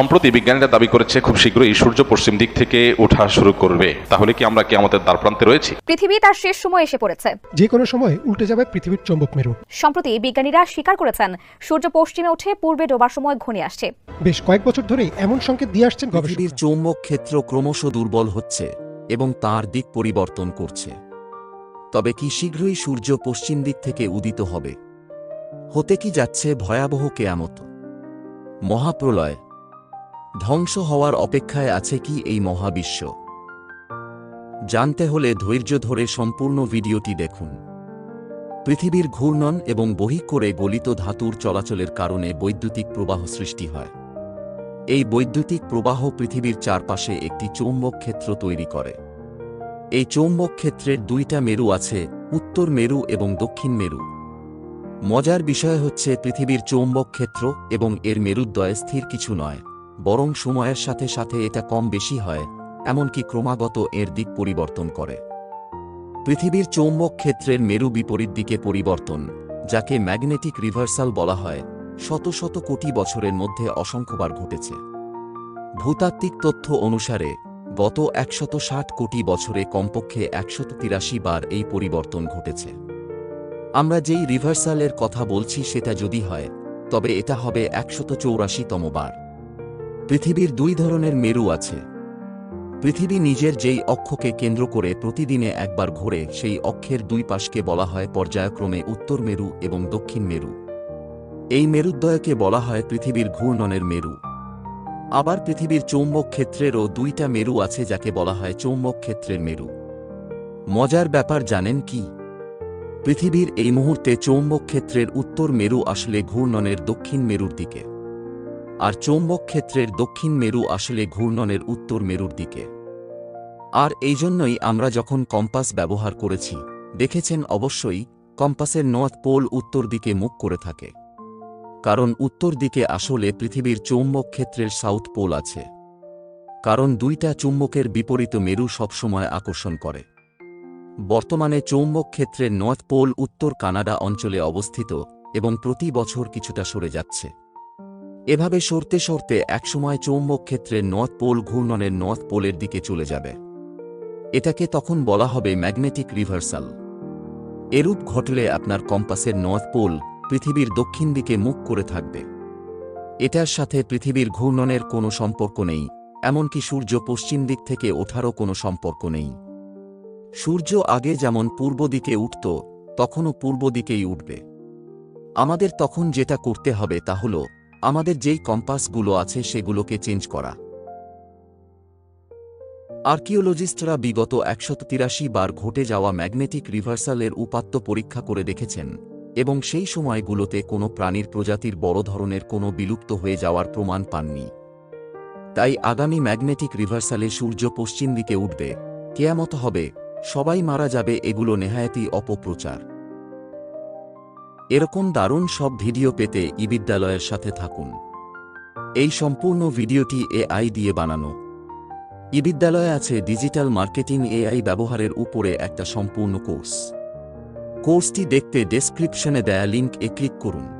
সম্প্রতি বিজ্ঞানীরা দাবি করেছে খুব শীঘ্রই সূর্য পশ্চিম দিক থেকে ওঠা শুরু করবে। তাহলে কি আমরা কি আমাদের দ্বারপ্রান্তে রয়েছি? পৃথিবী তার শেষ সময় এসে পড়েছে। যে কোনো সময় উল্টে যাবে পৃথিবীর চৌম্বক মেরু। সম্প্রতি বিজ্ঞানীরা স্বীকার করেছেন সূর্য পশ্চিমে উঠে পূর্বে ডোবার সময় ঘনিয়ে আসছে। বেশ কয়েক বছর ধরেই এমন সংকেত দিয়ে আসছেন পৃথিবীর গবেষকরা চৌম্বক ক্ষেত্র ক্রমশ দুর্বল হচ্ছে এবং তার দিক পরিবর্তন করছে। তবে কি শীঘ্রই সূর্য পশ্চিম দিক থেকে উদিত হবে? হতে কি যাচ্ছে ভয়াবহ কেয়ামত? মহাপ্রলয় ধ্বংস হওয়ার অপেক্ষায় আছে কি এই মহাবিশ্ব? জানতে হলে ধৈর্য ধরে সম্পূর্ণ ভিডিওটি দেখুন। পৃথিবীর ঘূর্ণন এবং বহি করে গলিত ধাতুর চলাচলের কারণে বৈদ্যুতিক প্রবাহ সৃষ্টি হয়। এই বৈদ্যুতিক প্রবাহ পৃথিবীর চারপাশে একটি চৌম্বক ক্ষেত্র তৈরি করে। এই চৌম্বক ক্ষেত্রের দুইটা মেরু আছে, উত্তর মেরু এবং দক্ষিণ মেরু। মজার বিষয় হচ্ছে পৃথিবীর চৌম্বক ক্ষেত্র এবং এর মেরুদ্বয় স্থির কিছু নয়। বরং সময়ের সাথে সাথে এটা কম বেশি হয়, এমনকি ক্রমাগত এর দিক পরিবর্তন করে। পৃথিবীর চৌম্বক ক্ষেত্রের মেরু বিপরীত দিকে পরিবর্তন, যাকে ম্যাগনেটিক রিভার্সাল বলা হয়, শত শত কোটি বছরের মধ্যে অসংখ্যবার ঘটেছে। ভূতাত্ত্বিক তথ্য অনুসারে, গত একশত ষাট কোটি বছরে কমপক্ষে একশত তিরাশি বার এই পরিবর্তন ঘটেছে। আমরা যেই রিভার্সালের কথা বলছি সেটা যদি হয়, তবে এটা হবে একশত চৌরাশিতম বার। পৃথিবীর দুই ধরনের মেরু আছে। পৃথিবী নিজের যেই অক্ষকে কেন্দ্র করে প্রতিদিনে একবার ঘোরে, সেই অক্ষের দুই পাশকে বলা হয় পর্যায়ক্রমে উত্তর মেরু এবং দক্ষিণ মেরু। এই মেরুদ্বয়কে বলা হয় পৃথিবীর ঘূর্ণনের মেরু। আবার পৃথিবীর চৌম্বক ক্ষেত্রেরও দুইটা মেরু আছে যাকে বলা হয় চৌম্বক ক্ষেত্রের মেরু। মজার ব্যাপার জানেন কি? পৃথিবীর এই মুহূর্তে চৌম্বক ক্ষেত্রের উত্তর মেরু আসলে ঘূর্ণনের দক্ষিণ মেরুর দিকে। আর চৌম্বক ক্ষেত্রের দক্ষিণ মেরু আসলে ঘূর্ণনের উত্তর মেরুর দিকে। আর এই জন্যই আমরা যখন কম্পাস ব্যবহার করেছি, দেখেছেন অবশ্যই, কম্পাসের নর্থ পোল উত্তর দিকে মুখ করে থাকে। কারণ উত্তর দিকে আসলে পৃথিবীর চৌম্বক ক্ষেত্রের সাউথ পোল আছে। কারণ দুইটা চুম্বকের বিপরীত মেরু সবসময় আকর্ষণ করে। বর্তমানে চৌম্বক ক্ষেত্রের নর্থ পোল উত্তর কানাডা অঞ্চলে অবস্থিত এবং প্রতি বছর কিছুটা সরে যাচ্ছে। এভাবে সরতে সরতে একসময় চৌম্বক ক্ষেত্রের নর্থ পোল ঘূর্ণনের নর্থ পোলের দিকে চলে যাবে। এটাকে তখন বলা হবে ম্যাগনেটিক রিভার্সাল। এরূপ ঘটলে আপনার কম্পাসের নর্থ পোল পৃথিবীর দক্ষিণ দিকে মুখ করে থাকবে। এটার সাথে পৃথিবীর ঘূর্ণনের কোনো সম্পর্ক নেই, এমনকি সূর্য পশ্চিম দিক থেকে ওঠারও কোনো সম্পর্ক নেই। সূর্য আগে যেমন পূর্ব দিকে উঠত, তখনও পূর্ব দিকেই উঠবে। আমাদের তখন যেটা করতে হবে তা হল আমাদের যেই কম্পাসগুলো আছে সেগুলোকে চেঞ্জ করা। আর্কিওলজিস্টরা বিগত একশত তিরাশি বার ঘটে যাওয়া ম্যাগনেটিক রিভার্সালের উপাত্ত পরীক্ষা করে দেখেছেন, এবং সেই সময়গুলোতে কোনো প্রাণীর প্রজাতির বড় ধরনের কোনো বিলুপ্ত হয়ে যাওয়ার প্রমাণ পাননি। তাই আগামী ম্যাগনেটিক রিভার্সালে সূর্য পশ্চিম দিকে উঠবে। কেয়ামত হবে, সবাই মারা যাবে, এগুলো নেহায়াতি অপপ্রচার। এরকম দারুণ সব ভিডিও পেতে ই বিদ্যালয়ের সাথে থাকুন। এই সম্পূর্ণ ভিডিওটি এআই দিয়ে বানানো। ই বিদ্যালয়ে আছে ডিজিটাল মার্কেটিং এআই ব্যবহারের উপরে একটা সম্পূর্ণ কোর্স। কোর্সটি দেখতে ডেসক্রিপশনে দেয়া লিঙ্ক এ ক্লিক করুন।